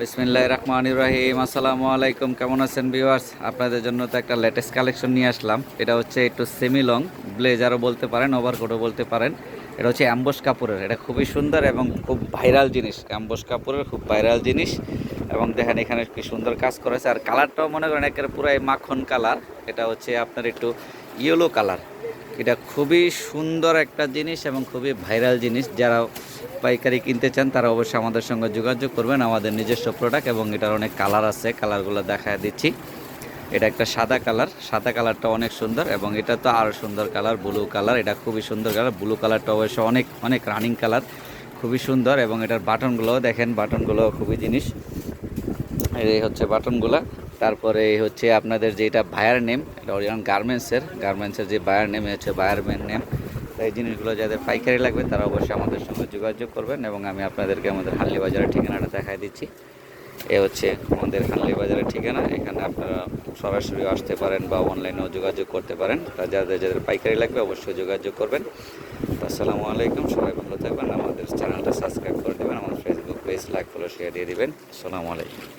বিসমিল্লাহ রহমান ইব্রাহিম আসসালামু আলাইকুম। কেমন আছেন ভিউয়ার্স আপনাদের জন্য তো একটা লেটেস্ট কালেকশন নিয়ে আসলাম। এটা হচ্ছে একটু সেমি লং ব্লেজারও বলতে পারেন ওভারকোটও বলতে পারেন। এটা হচ্ছে অ্যাম্বোস কাপড়ের। এটা খুবই সুন্দর এবং খুব ভাইরাল জিনিস। অ্যাম্বোস কাপড়ের খুব ভাইরাল জিনিস। এবং দেখেন এখানে কি সুন্দর কাজ করেছে। আর কালারটাও মনে করেন একেবারে পুরাই মাখন কালার এটা হচ্ছে আপনার একটু ইয়েলো কালার এটা খুবই সুন্দর একটা জিনিস এবং খুবই ভাইরাল জিনিস। যারা পাইকারি কিনতে চান, তারা অবশ্যই আমাদের সঙ্গে যোগাযোগ করবেন। আমাদের নিজস্ব প্রোডাক্ট এবং এটার অনেক কালার আছে। কালারগুলো দেখায় দিচ্ছি। এটা একটা সাদা কালার সাদা কালারটা অনেক সুন্দর এবং এটা তো আরও সুন্দর কালার ব্লু কালার এটা খুবই সুন্দর কালার ব্লু কালারটা অবশ্য অনেক অনেক রানিং কালার খুবই সুন্দর এবং এটার বাটনগুলোও দেখেন। বাটনগুলো খুবই জিনিস। এই হচ্ছে বাটনগুলো তারপরে হচ্ছে আপনাদের যেটা বায়ার নেম এটা গার্মেন্টসের গার্মেন্টসের যে বায়ার নেম হচ্ছে বায়ার নেম এই জিনিসগুলো যাদের পাইকারি লাগবে, তারা অবশ্যই আমাদের সঙ্গে যোগাযোগ করবেন এবং আমি আপনাদেরকে আমাদের হানলি বাজারের ঠিকানাটা দেখাই দিচ্ছি। এ হচ্ছে আমাদের হানলি বাজারের ঠিকানা, এখানে আপনারা সরাসরি আসতে পারেন বা অনলাইনেও যোগাযোগ করতে পারেন। তা যাদের যাদের পাইকারি লাগবে, অবশ্যই যোগাযোগ করবেন। আসসালামু আলাইকুম, সবাই ভালো থাকবেন। আমাদের চ্যানেলটা সাবস্ক্রাইব করে দেবেন, আমার Facebook page like follow share দিয়ে দিবেন। আসসালামু আলাইকুম।